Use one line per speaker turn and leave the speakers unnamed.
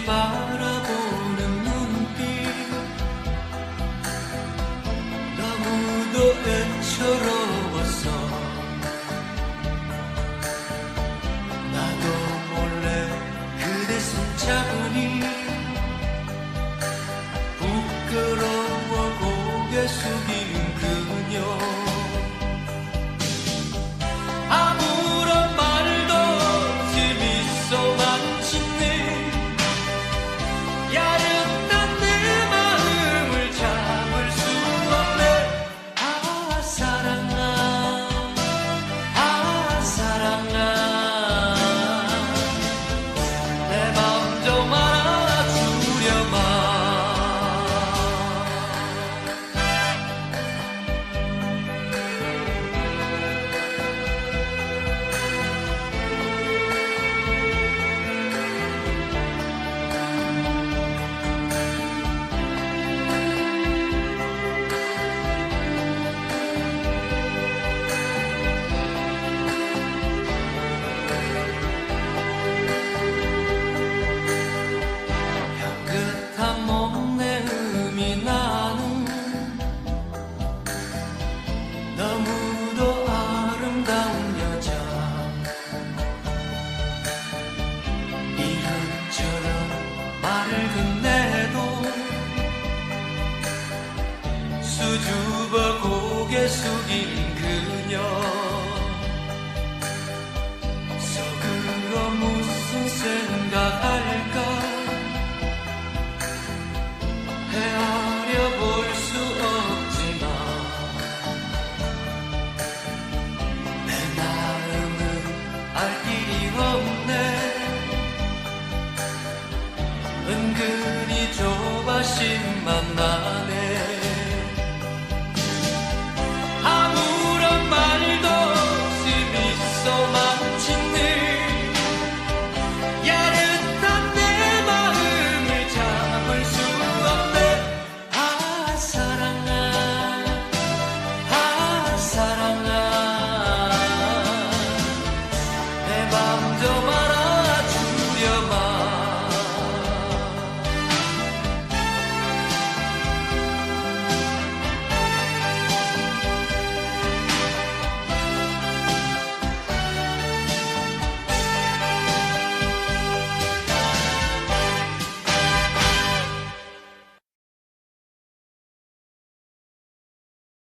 바라보는 눈빛. 너무도 애처로워서 나도 몰래 그대 손잡으니 부끄러워 고개 숙이 수줍어 고개 숙인 그녀. 속으로 무슨 생각할까? 헤아려 볼 수 없지만 내 마음은 알 길이 없네. 은근히 조바심 만나 so much.